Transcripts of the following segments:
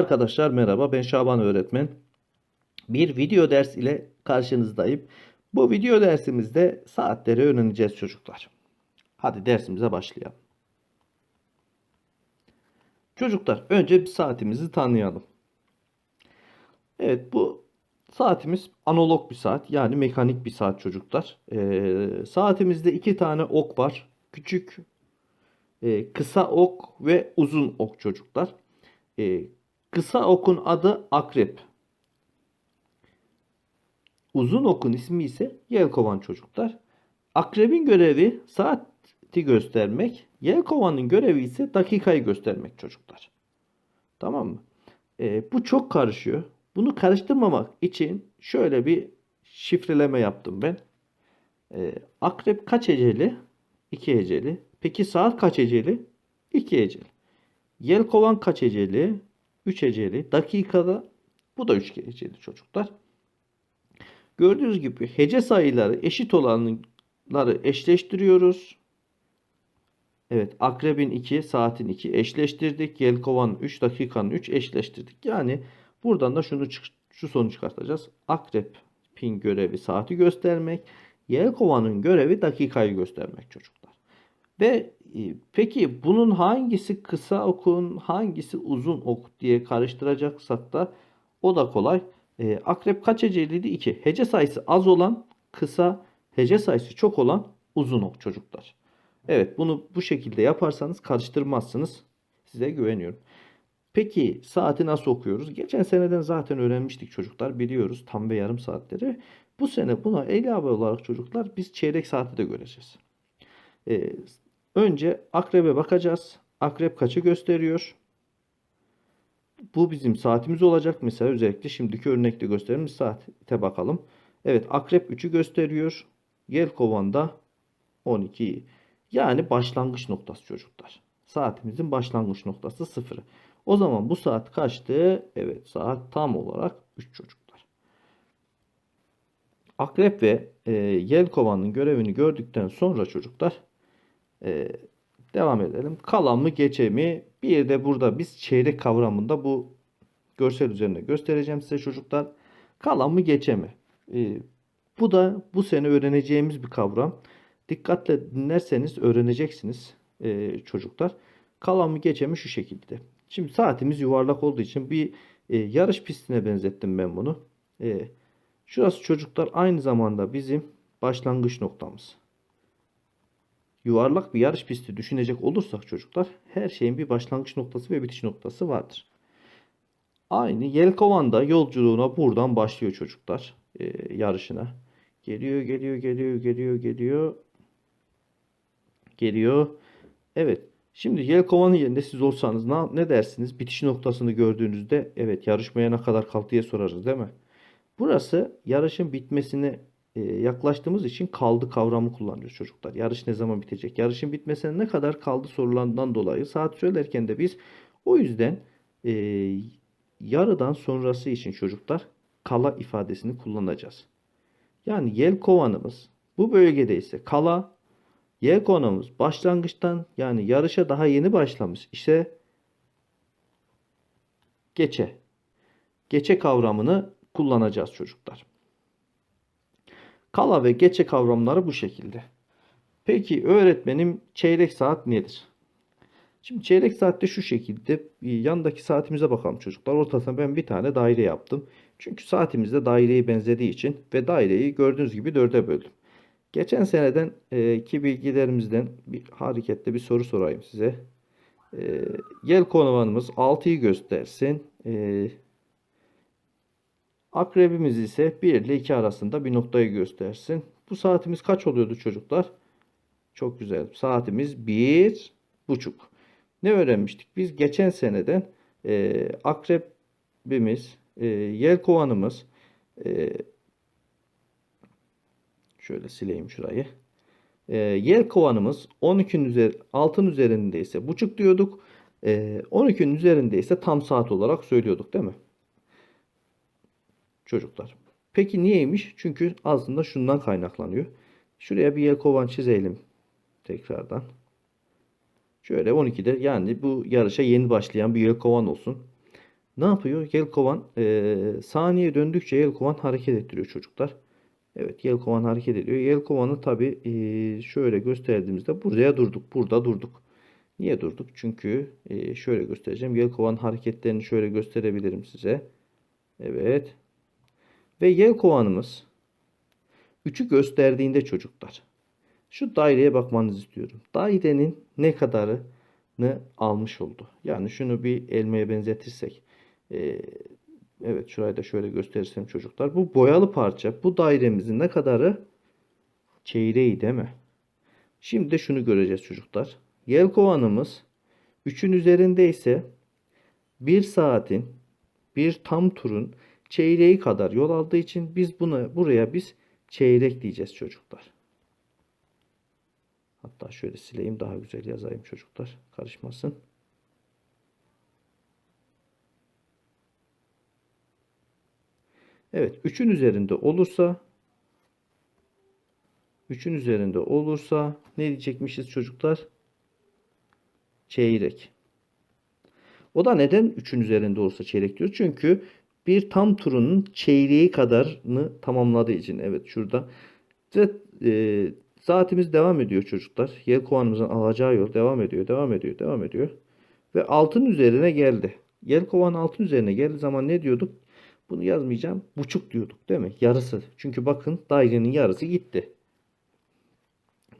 Arkadaşlar merhaba ben Şaban öğretmen. Bir video ders ile karşınızdayım. Bu video dersimizde saatleri öğreneceğiz çocuklar. Hadi dersimize başlayalım. Çocuklar önce bir saatimizi tanıyalım. Evet bu saatimiz analog bir saat yani mekanik bir saat çocuklar. Ee, saatimizde iki tane ok var. Küçük, e, kısa ok ve uzun ok çocuklar. Ee, kısa okun adı akrep. Uzun okun ismi ise yelkovan çocuklar. Akrebin görevi saati göstermek. Yelkovanın görevi ise dakikayı göstermek çocuklar. Tamam mı? Ee, bu çok karışıyor. Bunu karıştırmamak için şöyle bir şifreleme yaptım ben. Ee, akrep kaç eceli? 2 eceli. Peki saat kaç eceli? 2 eceli. Yelkovan kaç eceli? 3 eceli. Dakikada bu da 3 eceli çocuklar. Gördüğünüz gibi hece sayıları eşit olanları eşleştiriyoruz. Evet akrebin 2, saatin 2 eşleştirdik. Yelkovan 3, dakikanın 3 eşleştirdik. Yani buradan da şunu şu sonuç çıkartacağız. Akrepin görevi saati göstermek. Yelkovanın görevi dakikayı göstermek çocuklar. Ve e, peki bunun hangisi kısa okun, hangisi uzun ok diye karıştıracaksak da o da kolay. E, akrep kaç heceliydi? 2. Hece sayısı az olan kısa, hece sayısı çok olan uzun ok çocuklar. Evet bunu bu şekilde yaparsanız karıştırmazsınız. Size güveniyorum. Peki saati nasıl okuyoruz? Geçen seneden zaten öğrenmiştik çocuklar. Biliyoruz tam ve yarım saatleri. Bu sene buna ilave olarak çocuklar biz çeyrek saati de göreceğiz. Ee, önce akrebe bakacağız. Akrep kaçı gösteriyor? Bu bizim saatimiz olacak. Mesela özellikle şimdiki örnekte gösterdiğimiz saate bakalım. Evet akrep 3'ü gösteriyor. Yelkovan da 12'yi. Yani başlangıç noktası çocuklar. Saatimizin başlangıç noktası 0. O zaman bu saat kaçtı? Evet saat tam olarak 3 çocuklar. Akrep ve e, yelkovanın görevini gördükten sonra çocuklar e, devam edelim. Kalan mı geçe mi? Bir de burada biz çeyrek kavramında bu görsel üzerinde göstereceğim size çocuklar. Kalan mı geçe mi? E, bu da bu sene öğreneceğimiz bir kavram. Dikkatle dinlerseniz öğreneceksiniz e, çocuklar. Kalan mı geçe mi şu şekilde. Şimdi saatimiz yuvarlak olduğu için bir e, yarış pistine benzettim ben bunu. E, şurası çocuklar aynı zamanda bizim başlangıç noktamız. Yuvarlak bir yarış pisti düşünecek olursak çocuklar her şeyin bir başlangıç noktası ve bitiş noktası vardır. Aynı Yelkovan'da yolculuğuna buradan başlıyor çocuklar e, yarışına. Geliyor, geliyor, geliyor, geliyor, geliyor. Geliyor. Evet. Şimdi Yelkovan'ın yerinde siz olsanız ne, ne dersiniz? Bitiş noktasını gördüğünüzde evet yarışmaya ne kadar kaldı diye sorarız değil mi? Burası yarışın bitmesine e, yaklaştığımız için kaldı kavramı kullanıyoruz çocuklar. Yarış ne zaman bitecek? Yarışın bitmesine ne kadar kaldı sorularından dolayı saat söylerken de biz o yüzden e, yarıdan sonrası için çocuklar kala ifadesini kullanacağız. Yani yelkovanımız bu bölgede ise kala, yelkovanımız başlangıçtan yani yarışa daha yeni başlamış ise geçe. Geçe kavramını kullanacağız çocuklar. Kala ve geçe kavramları bu şekilde. Peki öğretmenim çeyrek saat nedir? Şimdi çeyrek saatte şu şekilde yandaki saatimize bakalım çocuklar. Ortasına ben bir tane daire yaptım. Çünkü saatimizde daireye benzediği için ve daireyi gördüğünüz gibi dörde böldüm. Geçen seneden e, ki bilgilerimizden bir hareketle bir soru sorayım size. E, yel konovanımız 6'yı göstersin. E, akrebimiz ise 1 ile 2 arasında bir noktayı göstersin. Bu saatimiz kaç oluyordu çocuklar? Çok güzel. Saatimiz bir buçuk. Ne öğrenmiştik? Biz geçen seneden e, akrebimiz, e, yelkovanımız, e, şöyle sileyim şurayı. E, yelkovanımız 12'nin üzeri, altın üzerindeyse buçuk diyorduk. E, 12'nin üzerindeyse tam saat olarak söylüyorduk değil mi? Çocuklar. Peki niyeymiş? Çünkü aslında şundan kaynaklanıyor. Şuraya bir yelkovan çizelim tekrardan. Şöyle 12'de yani bu yarışa yeni başlayan bir yelkovan olsun. Ne yapıyor? Yelkovan eee saniye döndükçe Yelkovan hareket ettiriyor çocuklar. Evet Yelkovan hareket ediyor. Yelkovan'ı tabi şöyle gösterdiğimizde buraya durduk. Burada durduk. Niye durduk? Çünkü eee, şöyle göstereceğim. Yelkovan hareketlerini şöyle gösterebilirim size. Evet. Ve Yelkovan'ımız 3'ü gösterdiğinde çocuklar. Şu daireye bakmanızı istiyorum. Dairenin ne kadarını almış oldu. Yani şunu bir elmaya benzetirsek. eee, evet şurayı da şöyle gösterirsem çocuklar. Bu boyalı parça bu dairemizin ne kadarı? Çeyreği değil mi? Şimdi de şunu göreceğiz çocuklar. Yelkovanımız 3'ün üzerinde ise 1 saatin bir tam turun çeyreği kadar yol aldığı için biz buna buraya biz çeyrek diyeceğiz çocuklar. Hatta şöyle sileyim daha güzel yazayım çocuklar. Karışmasın. Evet 3'ün üzerinde olursa 3'ün üzerinde olursa ne diyecekmişiz çocuklar? Çeyrek. O da neden 3'ün üzerinde olursa çeyrek diyor? Çünkü bir tam turunun çeyreği kadarını tamamladığı için. Evet şurada. Ve e, saatimiz devam ediyor çocuklar. Yelkovanımızın alacağı yol devam ediyor, devam ediyor, devam ediyor. Ve altın üzerine geldi. Yelkovan altın üzerine geldiği zaman ne diyorduk? Bunu yazmayacağım. Buçuk diyorduk değil mi? Yarısı. Çünkü bakın dairenin yarısı gitti.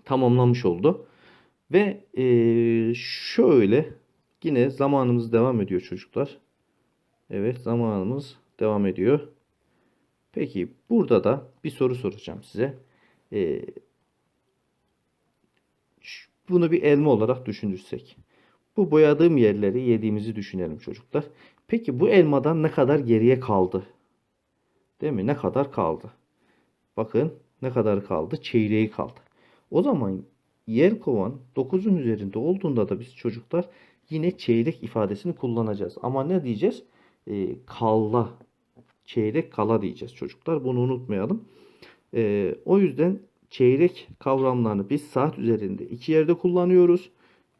Tamamlamış oldu. Ve e, şöyle yine zamanımız devam ediyor çocuklar. Evet zamanımız devam ediyor. Peki burada da bir soru soracağım size. Ee, bunu bir elma olarak düşünürsek. Bu boyadığım yerleri yediğimizi düşünelim çocuklar. Peki bu elmadan ne kadar geriye kaldı? Değil mi? Ne kadar kaldı? Bakın ne kadar kaldı? Çeyreği kaldı. O zaman Yelkovan 9'un üzerinde olduğunda da biz çocuklar yine çeyrek ifadesini kullanacağız. Ama ne diyeceğiz? Ee, kalla. Çeyrek kala diyeceğiz çocuklar. Bunu unutmayalım. Ee, o yüzden çeyrek kavramlarını biz saat üzerinde iki yerde kullanıyoruz.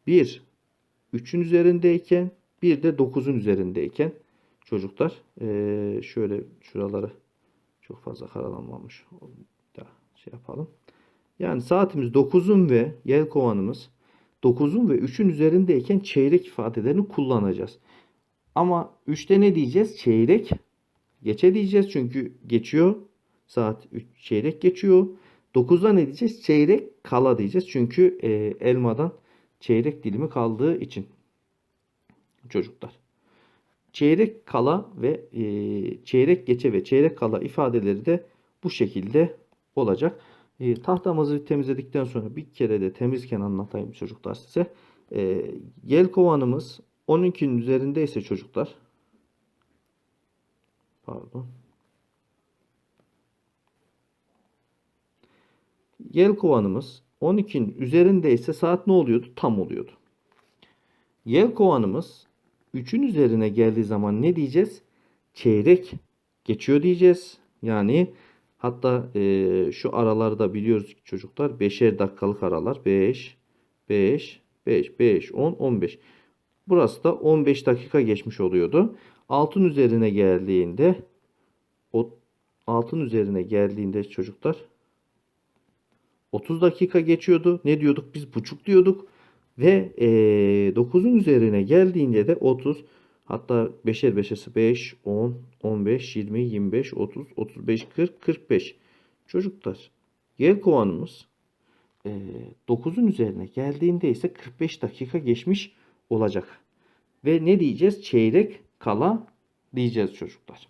Bir 3'ün üzerindeyken bir de 9'un üzerindeyken çocuklar ee, şöyle şuraları çok fazla karalanmamış. Da şey yapalım. Yani saatimiz 9'un ve yelkovanımız 9'un ve 3'ün üzerindeyken çeyrek ifadelerini kullanacağız. Ama 3'te ne diyeceğiz? Çeyrek geçe diyeceğiz çünkü geçiyor. Saat 3 çeyrek geçiyor. 9'da ne diyeceğiz? Çeyrek kala diyeceğiz. Çünkü e, elmadan çeyrek dilimi kaldığı için çocuklar. Çeyrek kala ve e, çeyrek geçe ve çeyrek kala ifadeleri de bu şekilde olacak. E, tahtamızı temizledikten sonra bir kere de temizken anlatayım çocuklar size. E, yelkovanımız 12'nin üzerindeyse çocuklar pardon Yelkovanımız 12'nin üzerindeyse saat ne oluyordu? Tam oluyordu. Yelkovanımız 3'ün üzerine geldiği zaman ne diyeceğiz? Çeyrek geçiyor diyeceğiz. Yani hatta e, şu aralarda biliyoruz ki çocuklar 5'er dakikalık aralar. 5, 5, 5, 5, 10, 15. Burası da 15 dakika geçmiş oluyordu. Altın üzerine geldiğinde o altın üzerine geldiğinde çocuklar 30 dakika geçiyordu. Ne diyorduk? Biz buçuk diyorduk. Ve e, 9'un üzerine geldiğinde de 30 hatta 5'er 5'esi 5, 10, 15, 20, 25, 30, 35, 40, 45. Çocuklar Yelkovanımız e, 9'un üzerine geldiğinde ise 45 dakika geçmiş olacak. Ve ne diyeceğiz? Çeyrek kala diyeceğiz çocuklar.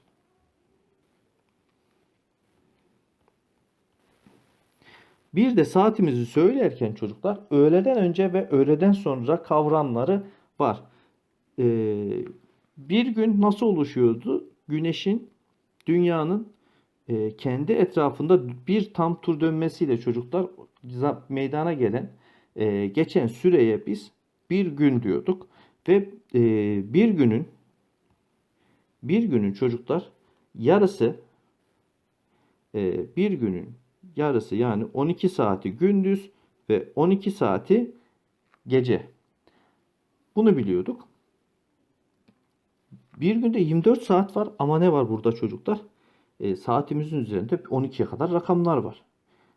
Bir de saatimizi söylerken çocuklar öğleden önce ve öğleden sonra kavramları var. Ee, bir gün nasıl oluşuyordu? Güneşin, dünyanın e, kendi etrafında bir tam tur dönmesiyle çocuklar meydana gelen e, geçen süreye biz bir gün diyorduk ve e, bir günün bir günün çocuklar yarısı e, bir günün yarısı yani 12 saati gündüz ve 12 saati gece. Bunu biliyorduk. Bir günde 24 saat var ama ne var burada çocuklar? E, saatimizin üzerinde 12'ye kadar rakamlar var.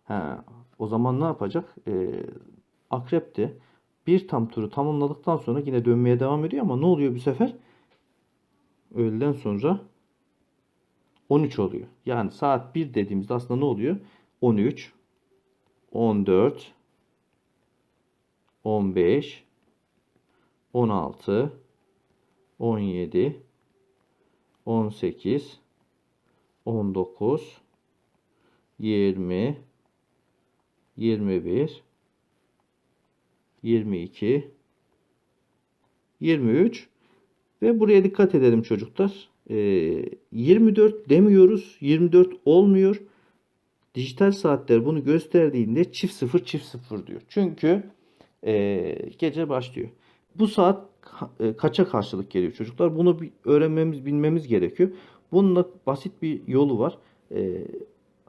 Ha, o zaman ne yapacak? E, akrep de bir tam turu tamamladıktan sonra yine dönmeye devam ediyor ama ne oluyor bu sefer? Öğleden sonra 13 oluyor. Yani saat 1 dediğimizde aslında ne oluyor? 13, 14, 15, 16, 17, 18, 19, 20, 21, 22, 23 ve buraya dikkat edelim çocuklar. Ee, 24 demiyoruz. 24 olmuyor. Dijital saatler bunu gösterdiğinde çift sıfır çift sıfır diyor. Çünkü ee, gece başlıyor. Bu saat e, kaça karşılık geliyor çocuklar? Bunu öğrenmemiz, bilmemiz gerekiyor. Bunun da basit bir yolu var. Ee,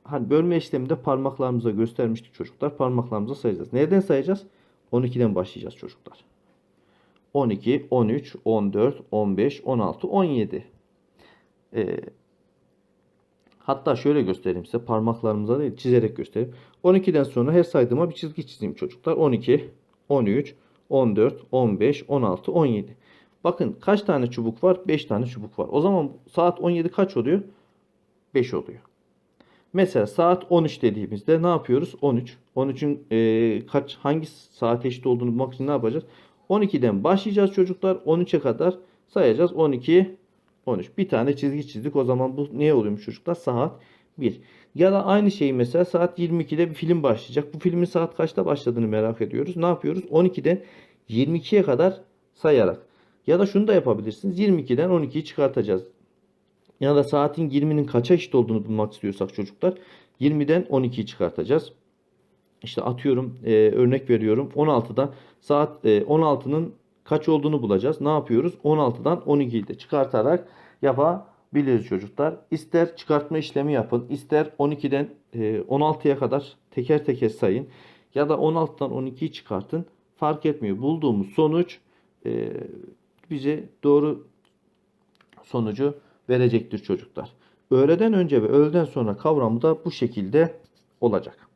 hani bölme işleminde parmaklarımıza göstermiştik çocuklar. Parmaklarımıza sayacağız. Nereden sayacağız? 12'den başlayacağız çocuklar. 12, 13, 14, 15, 16, 17. Ee, hatta şöyle göstereyim size parmaklarımıza değil çizerek göstereyim. 12'den sonra her saydığıma bir çizgi çizeyim çocuklar. 12, 13, 14, 15, 16, 17. Bakın kaç tane çubuk var? 5 tane çubuk var. O zaman saat 17 kaç oluyor? 5 oluyor. Mesela saat 13 dediğimizde ne yapıyoruz? 13. 13'ün e, kaç hangi saat eşit olduğunu bulmak için ne yapacağız? 12'den başlayacağız çocuklar. 13'e kadar sayacağız. 12, 13. Bir tane çizgi çizdik. O zaman bu ne oluyormuş çocuklar? Saat 1. Ya da aynı şeyi mesela saat 22'de bir film başlayacak. Bu filmin saat kaçta başladığını merak ediyoruz. Ne yapıyoruz? 12'den 22'ye kadar sayarak. Ya da şunu da yapabilirsiniz. 22'den 12'yi çıkartacağız. Ya da saatin 20'nin kaça eşit olduğunu bulmak istiyorsak çocuklar 20'den 12'yi çıkartacağız. İşte atıyorum e, örnek veriyorum 16'da saat e, 16'nın kaç olduğunu bulacağız. Ne yapıyoruz? 16'dan 12'yi de çıkartarak yapabiliriz çocuklar. İster çıkartma işlemi yapın, ister 12'den e, 16'ya kadar teker teker sayın ya da 16'dan 12'yi çıkartın. Fark etmiyor. Bulduğumuz sonuç e, bize doğru sonucu verecektir çocuklar. Öğleden önce ve öğleden sonra kavramı da bu şekilde olacak.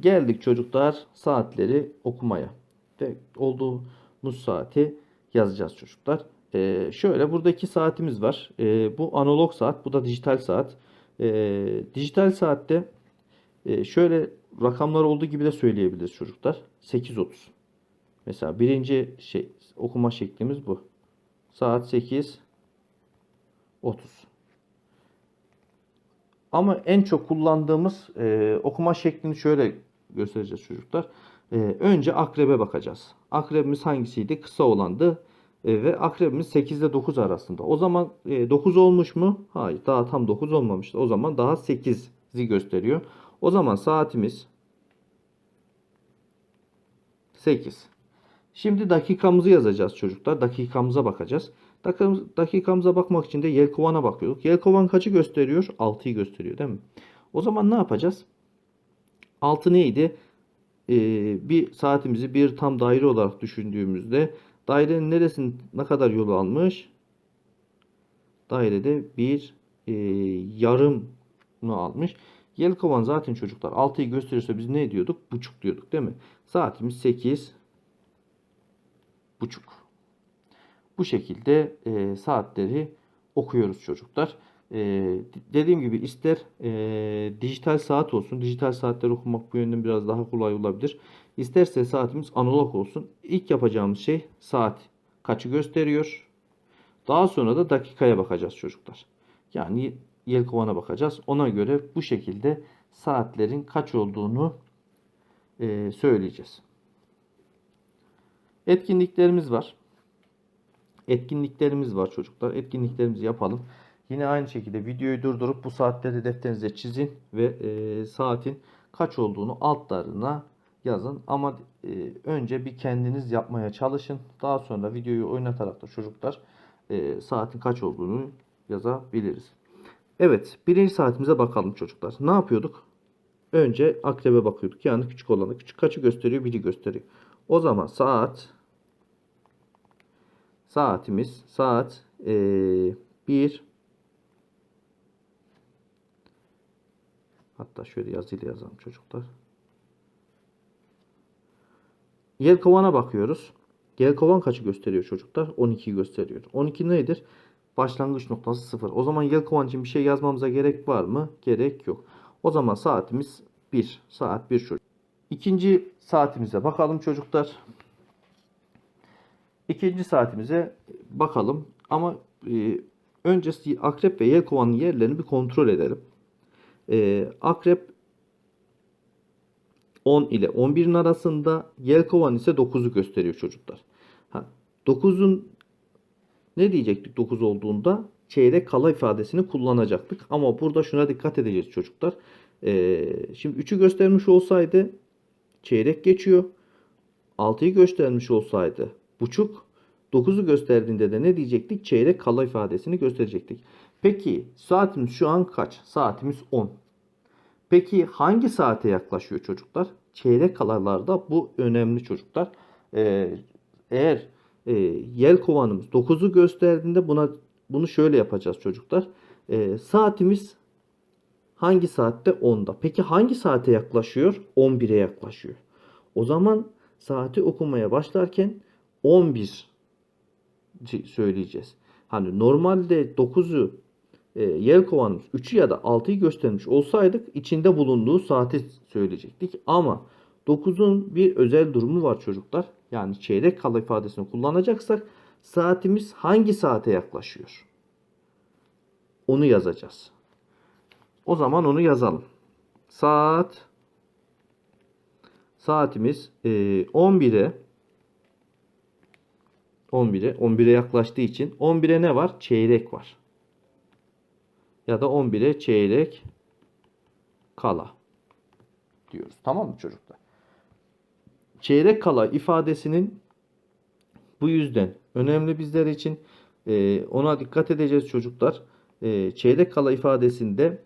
Geldik çocuklar saatleri okumaya. Ve olduğumuz saati yazacağız çocuklar. Ee, şöyle burada iki saatimiz var. Ee, bu analog saat, bu da dijital saat. Ee, dijital saatte e, şöyle rakamlar olduğu gibi de söyleyebiliriz çocuklar. 8.30. Mesela birinci şey okuma şeklimiz bu. Saat 8 30. Ama en çok kullandığımız e, okuma şeklini şöyle göstereceğiz çocuklar. E, önce akrebe bakacağız. Akrebimiz hangisiydi? Kısa olandı. E, ve akrebimiz 8 ile 9 arasında. O zaman e, 9 olmuş mu? Hayır. Daha tam 9 olmamıştı. O zaman daha 8'i gösteriyor. O zaman saatimiz 8. Şimdi dakikamızı yazacağız çocuklar. Dakikamıza bakacağız. Dakik- Dakikamıza bakmak için de yelkovana bakıyorduk. Yelkovan kaçı gösteriyor? 6'yı gösteriyor değil mi? O zaman ne yapacağız? 6 neydi? Ee, bir saatimizi bir tam daire olarak düşündüğümüzde dairenin neresinin ne kadar yol almış? Dairede bir e, yarımını almış. Yelkovan zaten çocuklar 6'yı gösteriyorsa biz ne diyorduk? Buçuk diyorduk değil mi? Saatimiz 8 buçuk. Bu şekilde e, saatleri okuyoruz çocuklar. E, dediğim gibi ister e, dijital saat olsun. Dijital saatler okumak bu yönden biraz daha kolay olabilir. İsterse saatimiz analog olsun. İlk yapacağımız şey saat kaçı gösteriyor. Daha sonra da dakikaya bakacağız çocuklar. Yani yelkovana bakacağız. Ona göre bu şekilde saatlerin kaç olduğunu e, söyleyeceğiz. Etkinliklerimiz var. Etkinliklerimiz var çocuklar. Etkinliklerimizi yapalım. Yine aynı şekilde videoyu durdurup bu saatleri defterinize çizin ve e, saatin kaç olduğunu altlarına yazın. Ama e, önce bir kendiniz yapmaya çalışın. Daha sonra videoyu oynatarak da çocuklar e, saatin kaç olduğunu yazabiliriz. Evet, birinci saatimize bakalım çocuklar. Ne yapıyorduk? Önce akrebe bakıyorduk. Yani küçük olanı. Küçük kaçı gösteriyor? Biri gösteriyor. O zaman saat saatimiz saat 1 Hatta şöyle yazıyla yazalım çocuklar. Yelkovana bakıyoruz. Yelkovan kaçı gösteriyor çocuklar? 12'yi gösteriyor. 12 nedir? Başlangıç noktası 0. O zaman yelkovan için bir şey yazmamıza gerek var mı? Gerek yok. O zaman saatimiz 1. Saat 1 çocuk. İkinci saatimize bakalım çocuklar. İkinci saatimize bakalım. Ama e, öncesi akrep ve yelkovanın yerlerini bir kontrol edelim. E, akrep 10 ile 11'in arasında Yelkovan ise 9'u gösteriyor çocuklar. Ha, 9'un ne diyecektik 9 olduğunda? Çeyrek kala ifadesini kullanacaktık. Ama burada şuna dikkat edeceğiz çocuklar. Ee, şimdi 3'ü göstermiş olsaydı çeyrek geçiyor. 6'yı göstermiş olsaydı buçuk. 9'u gösterdiğinde de ne diyecektik? Çeyrek kala ifadesini gösterecektik. Peki saatimiz şu an kaç? Saatimiz 10. Peki hangi saate yaklaşıyor çocuklar? Çeyrek kalalarda bu önemli çocuklar. Ee, eğer e, yel kovanımız 9'u gösterdiğinde buna bunu şöyle yapacağız çocuklar. Ee, saatimiz hangi saatte? 10'da. Peki hangi saate yaklaşıyor? 11'e yaklaşıyor. O zaman saati okumaya başlarken 11 söyleyeceğiz. Hani normalde 9'u e, Yelkova'nın 3'ü ya da 6'yı göstermiş olsaydık içinde bulunduğu saati söyleyecektik. Ama 9'un bir özel durumu var çocuklar. Yani çeyrek kala ifadesini kullanacaksak saatimiz hangi saate yaklaşıyor? Onu yazacağız. O zaman onu yazalım. Saat saatimiz e, 11'e 11'e 11'e yaklaştığı için 11'e ne var? Çeyrek var ya da 11'e çeyrek kala diyoruz. Tamam mı çocuklar? Çeyrek kala ifadesinin bu yüzden önemli bizler için e, ona dikkat edeceğiz çocuklar. E, çeyrek kala ifadesinde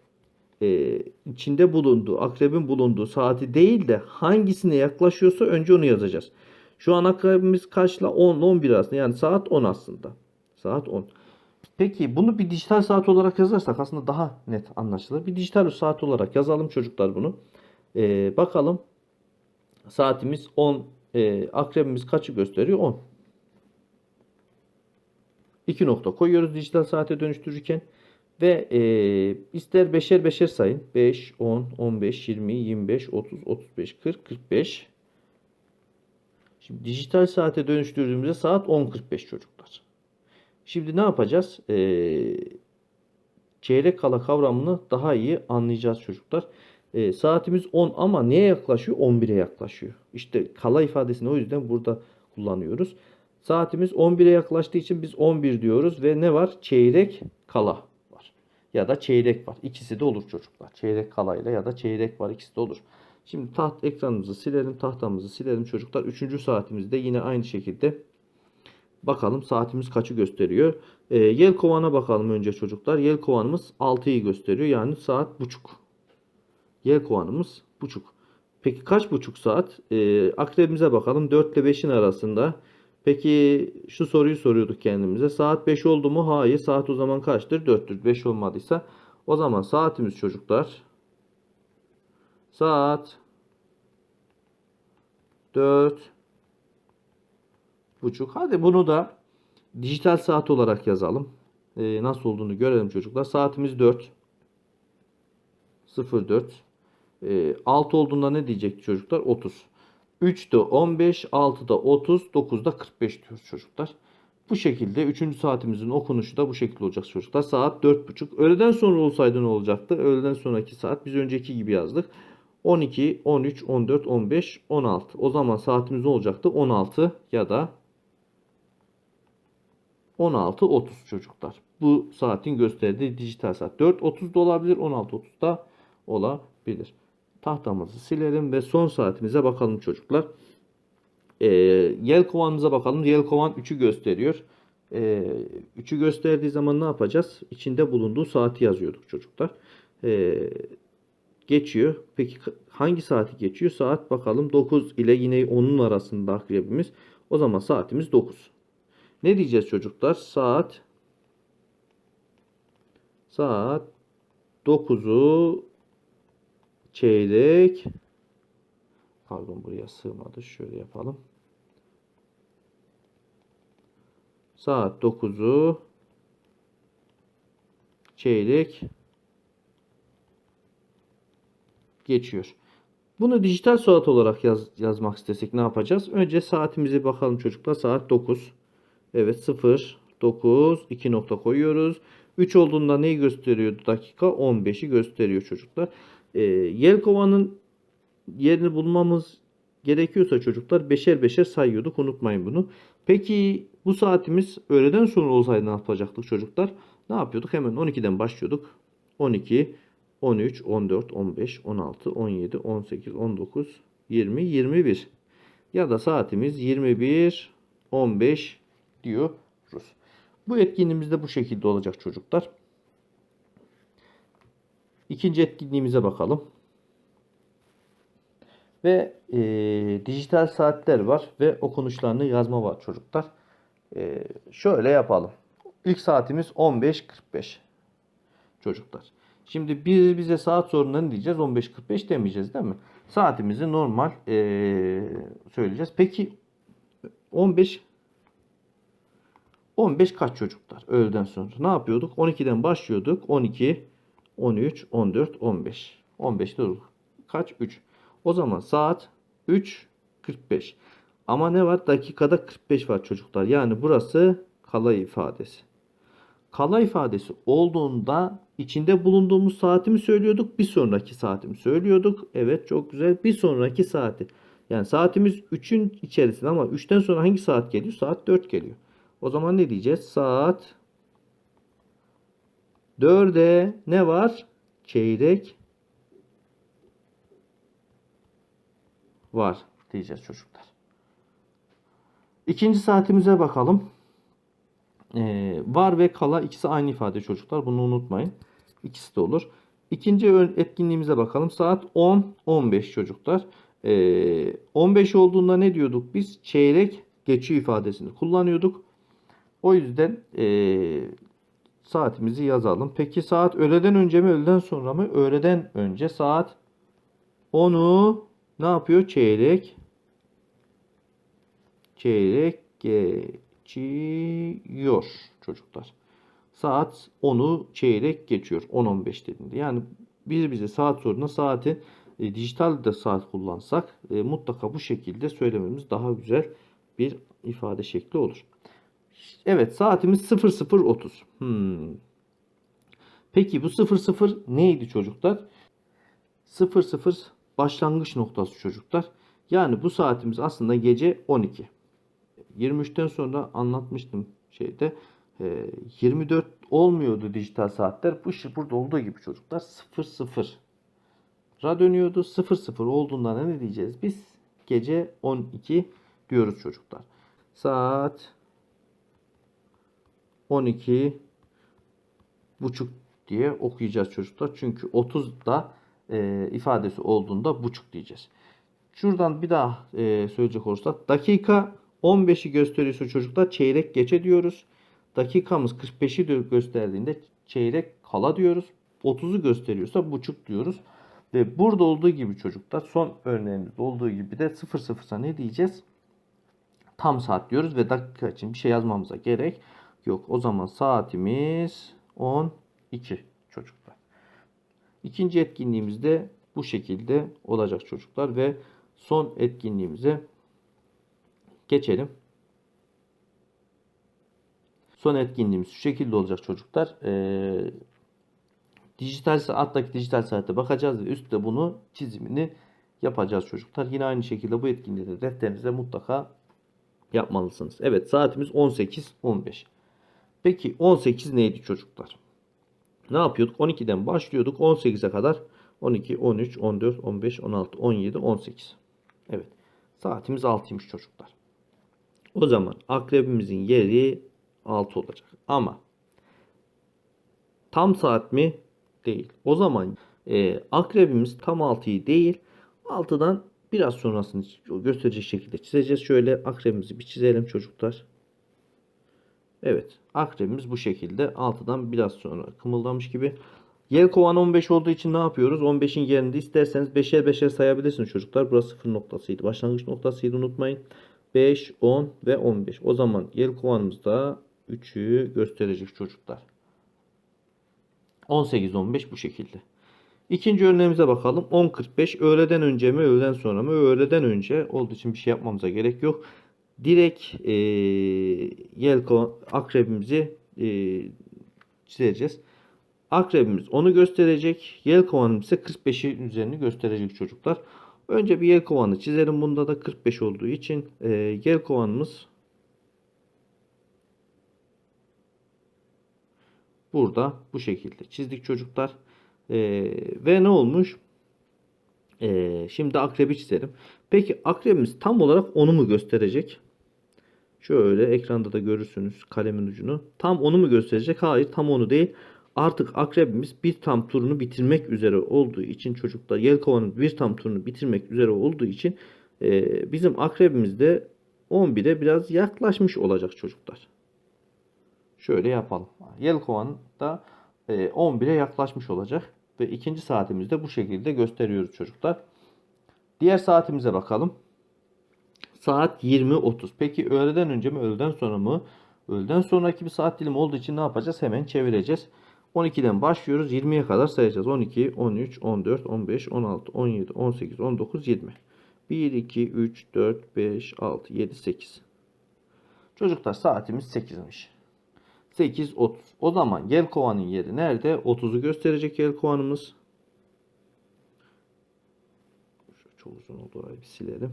e, içinde bulunduğu, akrebin bulunduğu saati değil de hangisine yaklaşıyorsa önce onu yazacağız. Şu an akrebimiz kaçla? 10 11 arasında. Yani saat 10 aslında. Saat 10. Peki bunu bir dijital saat olarak yazarsak aslında daha net anlaşılır. Bir dijital saat olarak yazalım çocuklar bunu. Ee, bakalım saatimiz 10 e, akrebimiz kaçı gösteriyor? 10. 2 nokta koyuyoruz dijital saate dönüştürürken ve e, ister beşer beşer sayın. 5, 10, 15, 20, 25, 30, 35, 40, 45. Şimdi dijital saate dönüştürdüğümüzde saat 10.45 çocuklar. Şimdi ne yapacağız? Ee, çeyrek kala kavramını daha iyi anlayacağız çocuklar. Ee, saatimiz 10 ama neye yaklaşıyor? 11'e yaklaşıyor. İşte kala ifadesini o yüzden burada kullanıyoruz. Saatimiz 11'e yaklaştığı için biz 11 diyoruz ve ne var? Çeyrek kala var. Ya da çeyrek var. İkisi de olur çocuklar. Çeyrek kalayla ya da çeyrek var. ikisi de olur. Şimdi taht ekranımızı silelim, tahtamızı silelim çocuklar. Üçüncü saatimizde yine aynı şekilde Bakalım saatimiz kaçı gösteriyor. E, yel kovana bakalım önce çocuklar. Yel kovanımız 6'yı gösteriyor. Yani saat buçuk. Yel kovanımız buçuk. Peki kaç buçuk saat? E, akrebimize bakalım. 4 ile 5'in arasında. Peki şu soruyu soruyorduk kendimize. Saat 5 oldu mu? Hayır. Saat o zaman kaçtır? 4'tür. 5 olmadıysa. O zaman saatimiz çocuklar. Saat 4 buçuk. Hadi bunu da dijital saat olarak yazalım. Ee, nasıl olduğunu görelim çocuklar. Saatimiz 4. 04. Ee, 6 olduğunda ne diyecek çocuklar? 30. 3'te 15, 6'da 30, 9'da 45 diyoruz çocuklar. Bu şekilde 3. saatimizin okunuşu da bu şekilde olacak çocuklar. Saat 4.30. Öğleden sonra olsaydı ne olacaktı? Öğleden sonraki saat biz önceki gibi yazdık. 12, 13, 14, 15, 16. O zaman saatimiz ne olacaktı? 16 ya da 16.30 çocuklar. Bu saatin gösterdiği dijital saat. 4.30 da olabilir, 16.30 da olabilir. Tahtamızı silelim ve son saatimize bakalım çocuklar. Ee, yel kovanımıza bakalım. Yel kovan 3'ü gösteriyor. Ee, 3'ü gösterdiği zaman ne yapacağız? İçinde bulunduğu saati yazıyorduk çocuklar. Ee, geçiyor. Peki hangi saati geçiyor? Saat bakalım 9 ile yine 10'un arasında akrebimiz. O zaman saatimiz 9. Ne diyeceğiz çocuklar? Saat saat 9'u çeyrek pardon buraya sığmadı. Şöyle yapalım. Saat 9'u çeyrek geçiyor. Bunu dijital saat olarak yaz, yazmak istesek ne yapacağız? Önce saatimize bakalım çocuklar. Saat 9. Evet 0, 9, 2 nokta koyuyoruz. 3 olduğunda neyi gösteriyordu dakika? 15'i gösteriyor çocuklar. Ee, Yelkova'nın yerini bulmamız gerekiyorsa çocuklar beşer beşer sayıyorduk. Unutmayın bunu. Peki bu saatimiz öğleden sonra olsaydı ne yapacaktık çocuklar? Ne yapıyorduk? Hemen 12'den başlıyorduk. 12, 13, 14, 15, 16, 17, 18, 19, 20, 21. Ya da saatimiz 21, 15 diyoruz. Bu etkinliğimiz de bu şekilde olacak çocuklar. İkinci etkinliğimize bakalım. Ve e, dijital saatler var ve okunuşlarını yazma var çocuklar. E, şöyle yapalım. İlk saatimiz 15.45 çocuklar. Şimdi biz bize saat sorununda ne diyeceğiz? 15.45 demeyeceğiz değil mi? Saatimizi normal e, söyleyeceğiz. Peki 15 15 kaç çocuklar öğleden sonra? Ne yapıyorduk? 12'den başlıyorduk. 12, 13, 14, 15. 15 durduk. Kaç? 3. O zaman saat 3.45. Ama ne var? Dakikada 45 var çocuklar. Yani burası kala ifadesi. Kala ifadesi olduğunda içinde bulunduğumuz saati mi söylüyorduk? Bir sonraki saati mi söylüyorduk? Evet çok güzel. Bir sonraki saati. Yani saatimiz 3'ün içerisinde ama 3'ten sonra hangi saat geliyor? Saat 4 geliyor. O zaman ne diyeceğiz? Saat 4'e ne var? Çeyrek var diyeceğiz çocuklar. İkinci saatimize bakalım. Ee, var ve kala ikisi aynı ifade çocuklar. Bunu unutmayın. İkisi de olur. İkinci etkinliğimize bakalım. Saat 10-15 çocuklar. Ee, 15 olduğunda ne diyorduk biz? Çeyrek geçiyor ifadesini kullanıyorduk. O yüzden ee, saatimizi yazalım. Peki saat öğleden önce mi öğleden sonra mı? Öğleden önce saat 10'u ne yapıyor? Çeyrek çeyrek geçiyor çocuklar. Saat 10'u çeyrek geçiyor. 10-15 dediğinde. Yani bir bize saat soruna saati e, dijital de saat kullansak e, mutlaka bu şekilde söylememiz daha güzel bir ifade şekli olur. Evet saatimiz 00.30. Hmm. Peki bu 00 neydi çocuklar? 00 başlangıç noktası çocuklar. Yani bu saatimiz aslında gece 12. 23'ten sonra anlatmıştım şeyde. e, 24 olmuyordu dijital saatler. Bu şey burada olduğu gibi çocuklar 00 ra dönüyordu. 00 olduğunda ne diyeceğiz biz? Gece 12 diyoruz çocuklar. Saat 12 buçuk diye okuyacağız çocuklar. Çünkü 30 da e, ifadesi olduğunda buçuk diyeceğiz. Şuradan bir daha e, söyleyecek olursak dakika 15'i gösteriyorsa çocuklar çeyrek geçe diyoruz. Dakikamız 45'i de gösterdiğinde çeyrek kala diyoruz. 30'u gösteriyorsa buçuk diyoruz. Ve burada olduğu gibi çocuklar son örneğimizde olduğu gibi de 00'sa ne diyeceğiz? Tam saat diyoruz ve dakika için bir şey yazmamıza gerek yok. O zaman saatimiz 12 çocuklar. İkinci etkinliğimiz de bu şekilde olacak çocuklar ve son etkinliğimize geçelim. Son etkinliğimiz şu şekilde olacak çocuklar. Ee, dijital alttaki dijital saate bakacağız ve üstte bunu çizimini yapacağız çocuklar. Yine aynı şekilde bu etkinliği de defterinize mutlaka yapmalısınız. Evet saatimiz 18.15. Peki 18 neydi çocuklar? Ne yapıyorduk? 12'den başlıyorduk. 18'e kadar 12, 13, 14, 15, 16, 17, 18. Evet. Saatimiz 6'ymış çocuklar. O zaman akrebimizin yeri 6 olacak. Ama tam saat mi? Değil. O zaman e, akrebimiz tam 6'yı değil 6'dan biraz sonrasını gösterecek şekilde çizeceğiz. Şöyle akrebimizi bir çizelim çocuklar. Evet. Akrebimiz bu şekilde. 6'dan biraz sonra kımıldamış gibi. Yelkovan 15 olduğu için ne yapıyoruz? 15'in yerinde isterseniz 5'er 5'er sayabilirsiniz çocuklar. Burası sıfır noktasıydı. Başlangıç noktasıydı unutmayın. 5, 10 ve 15. O zaman yelkovanımızda 3'ü gösterecek çocuklar. 18, 15 bu şekilde. İkinci örneğimize bakalım. 10.45 öğleden önce mi öğleden sonra mı? Öğleden önce olduğu için bir şey yapmamıza gerek yok. Direkt e, yelko akrebimizi e, çizeceğiz. Akrebimiz onu gösterecek. Yelkovanımız ise 45'in üzerini gösterecek çocuklar. Önce bir yelkovanı çizelim. Bunda da 45 olduğu için e, yelkovanımız burada bu şekilde çizdik çocuklar. E, ve ne olmuş? E, şimdi akrebi çizelim. Peki akrebimiz tam olarak onu mu gösterecek? Şöyle ekranda da görürsünüz kalemin ucunu. Tam onu mu gösterecek? Hayır tam onu değil. Artık akrebimiz bir tam turunu bitirmek üzere olduğu için çocuklar Yelkova'nın bir tam turunu bitirmek üzere olduğu için e, bizim akrebimiz de 11'e biraz yaklaşmış olacak çocuklar. Şöyle yapalım. Yelkova'nın da e, 11'e yaklaşmış olacak. Ve ikinci saatimizde bu şekilde gösteriyoruz çocuklar. Diğer saatimize bakalım. Saat 20.30. Peki öğleden önce mi öğleden sonra mı? Öğleden sonraki bir saat dilimi olduğu için ne yapacağız? Hemen çevireceğiz. 12'den başlıyoruz. 20'ye kadar sayacağız. 12, 13, 14, 15, 16, 17, 18, 19, 20. 1, 2, 3, 4, 5, 6, 7, 8. Çocuklar saatimiz 8'miş. 8.30. O zaman Yelkova'nın yeri nerede? 30'u gösterecek Yelkova'nımız. Çok uzun oldu orayı bir silelim.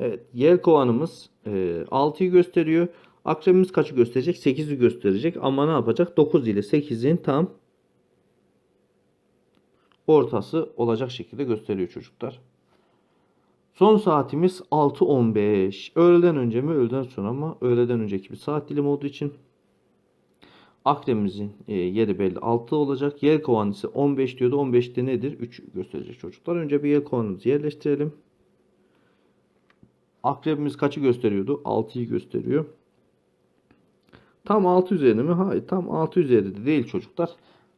Evet, Yelkovanımız e, 6'yı gösteriyor. Akrebimiz kaçı gösterecek? 8'i gösterecek. Ama ne yapacak? 9 ile 8'in tam ortası olacak şekilde gösteriyor çocuklar. Son saatimiz 6.15. Öğleden önce mi öğleden sonra mı? Öğleden önceki bir saat dilimi olduğu için Akrebimizin e, yeri belli 6 olacak. Yelkovan ise 15 diyordu. 15'te nedir? 3 gösterecek çocuklar. Önce bir yelkovanımızı yerleştirelim. Akrebimiz kaçı gösteriyordu? 6'yı gösteriyor. Tam 6 üzerinde mi? Hayır. Tam 6 üzerinde de değil çocuklar.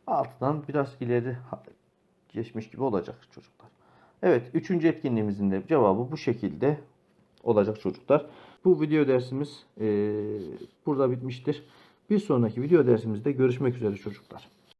6'dan biraz ileri geçmiş gibi olacak çocuklar. Evet. Üçüncü etkinliğimizin de cevabı bu şekilde olacak çocuklar. Bu video dersimiz eee, burada bitmiştir. Bir sonraki video dersimizde görüşmek üzere çocuklar.